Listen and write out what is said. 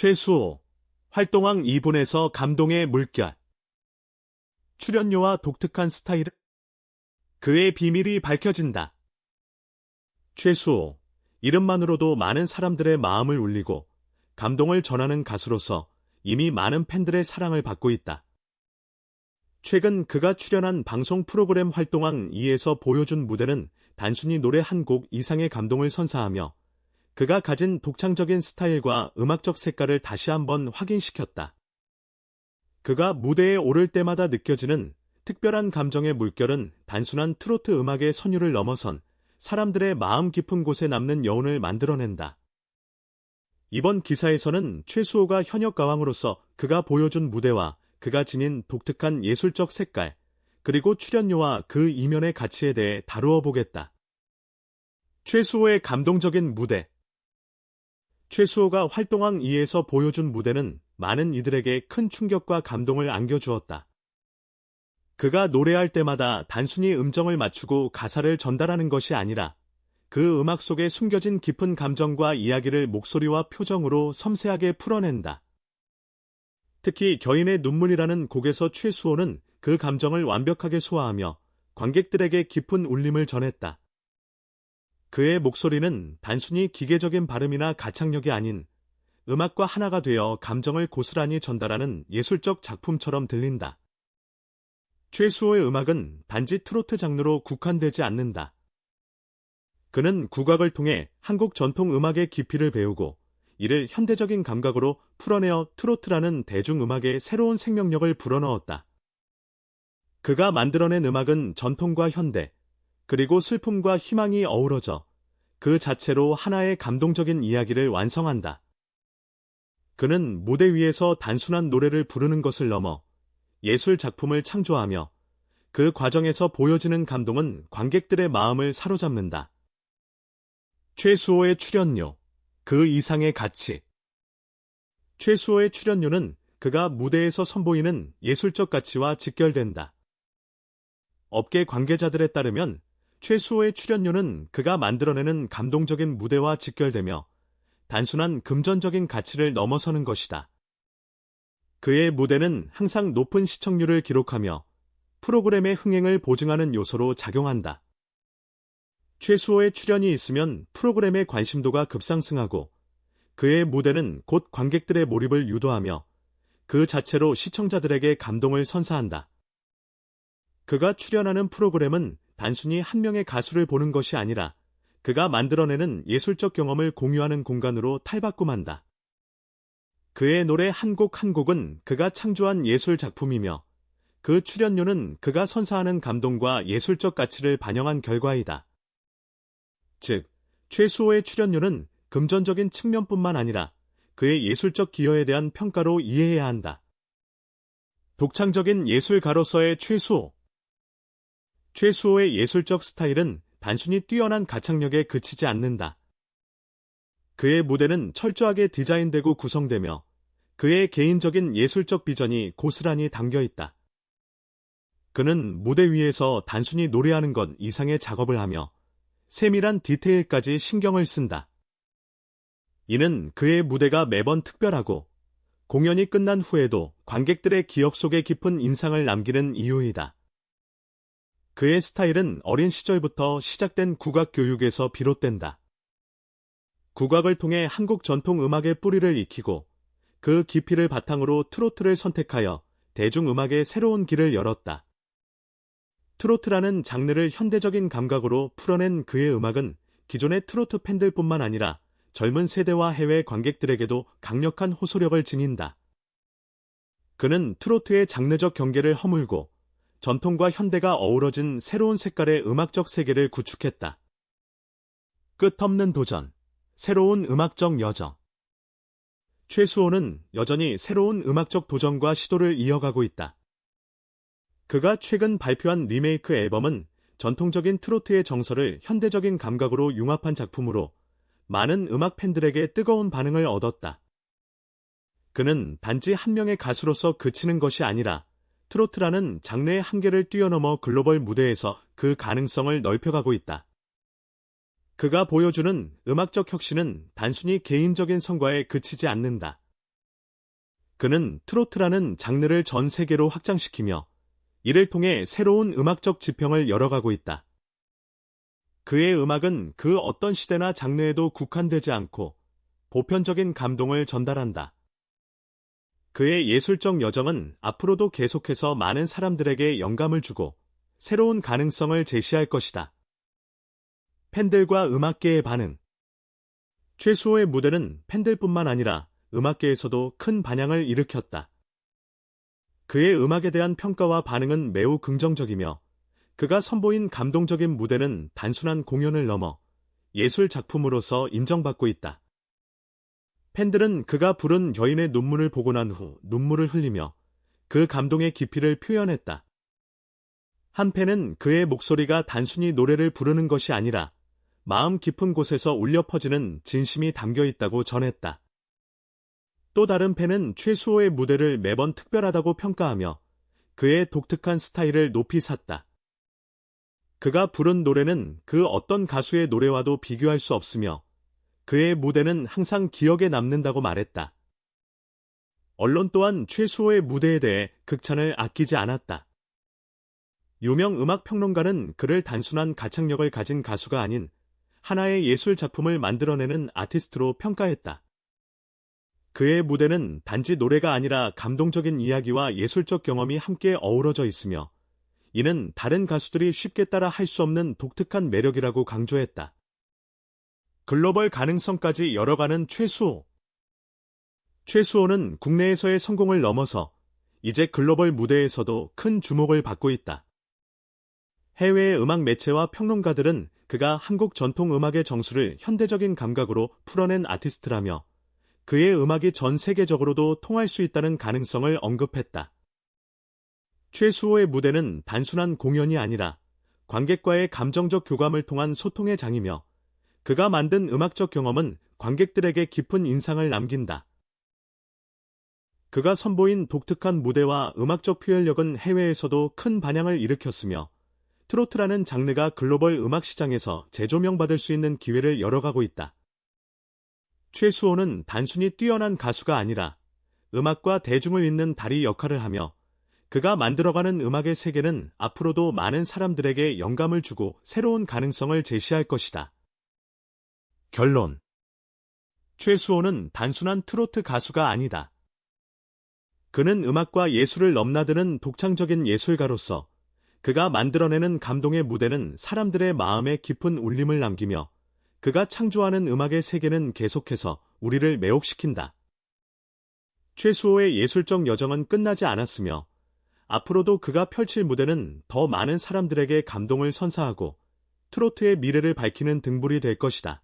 최수호, 활동왕 2분에서 감동의 물결. 출연료와 독특한 스타일. 그의 비밀이 밝혀진다. 최수호, 이름만으로도 많은 사람들의 마음을 울리고 감동을 전하는 가수로서 이미 많은 팬들의 사랑을 받고 있다. 최근 그가 출연한 방송 프로그램 활동왕 2에서 보여준 무대는 단순히 노래 한 곡 이상의 감동을 선사하며 그가 가진 독창적인 스타일과 음악적 색깔을 다시 한번 확인시켰다. 그가 무대에 오를 때마다 느껴지는 특별한 감정의 물결은 단순한 트로트 음악의 선율을 넘어선 사람들의 마음 깊은 곳에 남는 여운을 만들어낸다. 이번 기사에서는 최수호가 현역 가왕으로서 그가 보여준 무대와 그가 지닌 독특한 예술적 색깔, 그리고 출연료와 그 이면의 가치에 대해 다루어 보겠다. 최수호의 감동적인 무대 최수호가 활동왕 2에서 보여준 무대는 많은 이들에게 큰 충격과 감동을 안겨주었다. 그가 노래할 때마다 단순히 음정을 맞추고 가사를 전달하는 것이 아니라 그 음악 속에 숨겨진 깊은 감정과 이야기를 목소리와 표정으로 섬세하게 풀어낸다. 특히 겨인의 눈물이라는 곡에서 최수호는 그 감정을 완벽하게 소화하며 관객들에게 깊은 울림을 전했다. 그의 목소리는 단순히 기계적인 발음이나 가창력이 아닌 음악과 하나가 되어 감정을 고스란히 전달하는 예술적 작품처럼 들린다. 최수호의 음악은 단지 트로트 장르로 국한되지 않는다. 그는 국악을 통해 한국 전통 음악의 깊이를 배우고 이를 현대적인 감각으로 풀어내어 트로트라는 대중음악의 새로운 생명력을 불어넣었다. 그가 만들어낸 음악은 전통과 현대, 그리고 슬픔과 희망이 어우러져 그 자체로 하나의 감동적인 이야기를 완성한다. 그는 무대 위에서 단순한 노래를 부르는 것을 넘어 예술 작품을 창조하며 그 과정에서 보여지는 감동은 관객들의 마음을 사로잡는다. 최수호의 출연료, 그 이상의 가치. 최수호의 출연료는 그가 무대에서 선보이는 예술적 가치와 직결된다. 업계 관계자들에 따르면 최수호의 출연료는 그가 만들어내는 감동적인 무대와 직결되며 단순한 금전적인 가치를 넘어서는 것이다. 그의 무대는 항상 높은 시청률을 기록하며 프로그램의 흥행을 보증하는 요소로 작용한다. 최수호의 출연이 있으면 프로그램의 관심도가 급상승하고 그의 무대는 곧 관객들의 몰입을 유도하며 그 자체로 시청자들에게 감동을 선사한다. 그가 출연하는 프로그램은 단순히 한 명의 가수를 보는 것이 아니라 그가 만들어내는 예술적 경험을 공유하는 공간으로 탈바꿈한다. 그의 노래 한곡한 곡은 그가 창조한 예술 작품이며 그 출연료는 그가 선사하는 감동과 예술적 가치를 반영한 결과이다. 즉, 최수호의 출연료는 금전적인 측면뿐만 아니라 그의 예술적 기여에 대한 평가로 이해해야 한다. 독창적인 예술가로서의 최수호 최수호의 예술적 스타일은 단순히 뛰어난 가창력에 그치지 않는다. 그의 무대는 철저하게 디자인되고 구성되며 그의 개인적인 예술적 비전이 고스란히 담겨 있다. 그는 무대 위에서 단순히 노래하는 것 이상의 작업을 하며 세밀한 디테일까지 신경을 쓴다. 이는 그의 무대가 매번 특별하고 공연이 끝난 후에도 관객들의 기억 속에 깊은 인상을 남기는 이유이다. 그의 스타일은 어린 시절부터 시작된 국악 교육에서 비롯된다. 국악을 통해 한국 전통 음악의 뿌리를 익히고 그 깊이를 바탕으로 트로트를 선택하여 대중음악의 새로운 길을 열었다. 트로트라는 장르를 현대적인 감각으로 풀어낸 그의 음악은 기존의 트로트 팬들뿐만 아니라 젊은 세대와 해외 관객들에게도 강력한 호소력을 지닌다. 그는 트로트의 장르적 경계를 허물고 전통과 현대가 어우러진 새로운 색깔의 음악적 세계를 구축했다. 끝없는 도전, 새로운 음악적 여정. 최수호는 여전히 새로운 음악적 도전과 시도를 이어가고 있다. 그가 최근 발표한 리메이크 앨범은 전통적인 트로트의 정서를 현대적인 감각으로 융합한 작품으로 많은 음악 팬들에게 뜨거운 반응을 얻었다. 그는 단지 한 명의 가수로서 그치는 것이 아니라 트로트라는 장르의 한계를 뛰어넘어 글로벌 무대에서 그 가능성을 넓혀가고 있다. 그가 보여주는 음악적 혁신은 단순히 개인적인 성과에 그치지 않는다. 그는 트로트라는 장르를 전 세계로 확장시키며 이를 통해 새로운 음악적 지평을 열어가고 있다. 그의 음악은 그 어떤 시대나 장르에도 국한되지 않고 보편적인 감동을 전달한다. 그의 예술적 여정은 앞으로도 계속해서 많은 사람들에게 영감을 주고 새로운 가능성을 제시할 것이다. 팬들과 음악계의 반응 최수호의 무대는 팬들뿐만 아니라 음악계에서도 큰 반향을 일으켰다. 그의 음악에 대한 평가와 반응은 매우 긍정적이며 그가 선보인 감동적인 무대는 단순한 공연을 넘어 예술 작품으로서 인정받고 있다. 팬들은 그가 부른 여인의 눈물을 보고 난 후 눈물을 흘리며 그 감동의 깊이를 표현했다. 한 팬은 그의 목소리가 단순히 노래를 부르는 것이 아니라 마음 깊은 곳에서 울려 퍼지는 진심이 담겨 있다고 전했다. 또 다른 팬은 최수호의 무대를 매번 특별하다고 평가하며 그의 독특한 스타일을 높이 샀다. 그가 부른 노래는 그 어떤 가수의 노래와도 비교할 수 없으며 그의 무대는 항상 기억에 남는다고 말했다. 언론 또한 최수호의 무대에 대해 극찬을 아끼지 않았다. 유명 음악 평론가는 그를 단순한 가창력을 가진 가수가 아닌 하나의 예술 작품을 만들어내는 아티스트로 평가했다. 그의 무대는 단지 노래가 아니라 감동적인 이야기와 예술적 경험이 함께 어우러져 있으며 이는 다른 가수들이 쉽게 따라 할 수 없는 독특한 매력이라고 강조했다. 글로벌 가능성까지 열어가는 최수호. 최수호는 국내에서의 성공을 넘어서 이제 글로벌 무대에서도 큰 주목을 받고 있다. 해외의 음악 매체와 평론가들은 그가 한국 전통 음악의 정수를 현대적인 감각으로 풀어낸 아티스트라며 그의 음악이 전 세계적으로도 통할 수 있다는 가능성을 언급했다. 최수호의 무대는 단순한 공연이 아니라 관객과의 감정적 교감을 통한 소통의 장이며 그가 만든 음악적 경험은 관객들에게 깊은 인상을 남긴다. 그가 선보인 독특한 무대와 음악적 표현력은 해외에서도 큰 반향을 일으켰으며 트로트라는 장르가 글로벌 음악 시장에서 재조명받을 수 있는 기회를 열어가고 있다. 최수호는 단순히 뛰어난 가수가 아니라 음악과 대중을 잇는 다리 역할을 하며 그가 만들어가는 음악의 세계는 앞으로도 많은 사람들에게 영감을 주고 새로운 가능성을 제시할 것이다. 결론 최수호는 단순한 트로트 가수가 아니다. 그는 음악과 예술을 넘나드는 독창적인 예술가로서 그가 만들어내는 감동의 무대는 사람들의 마음에 깊은 울림을 남기며 그가 창조하는 음악의 세계는 계속해서 우리를 매혹시킨다. 최수호의 예술적 여정은 끝나지 않았으며 앞으로도 그가 펼칠 무대는 더 많은 사람들에게 감동을 선사하고 트로트의 미래를 밝히는 등불이 될 것이다.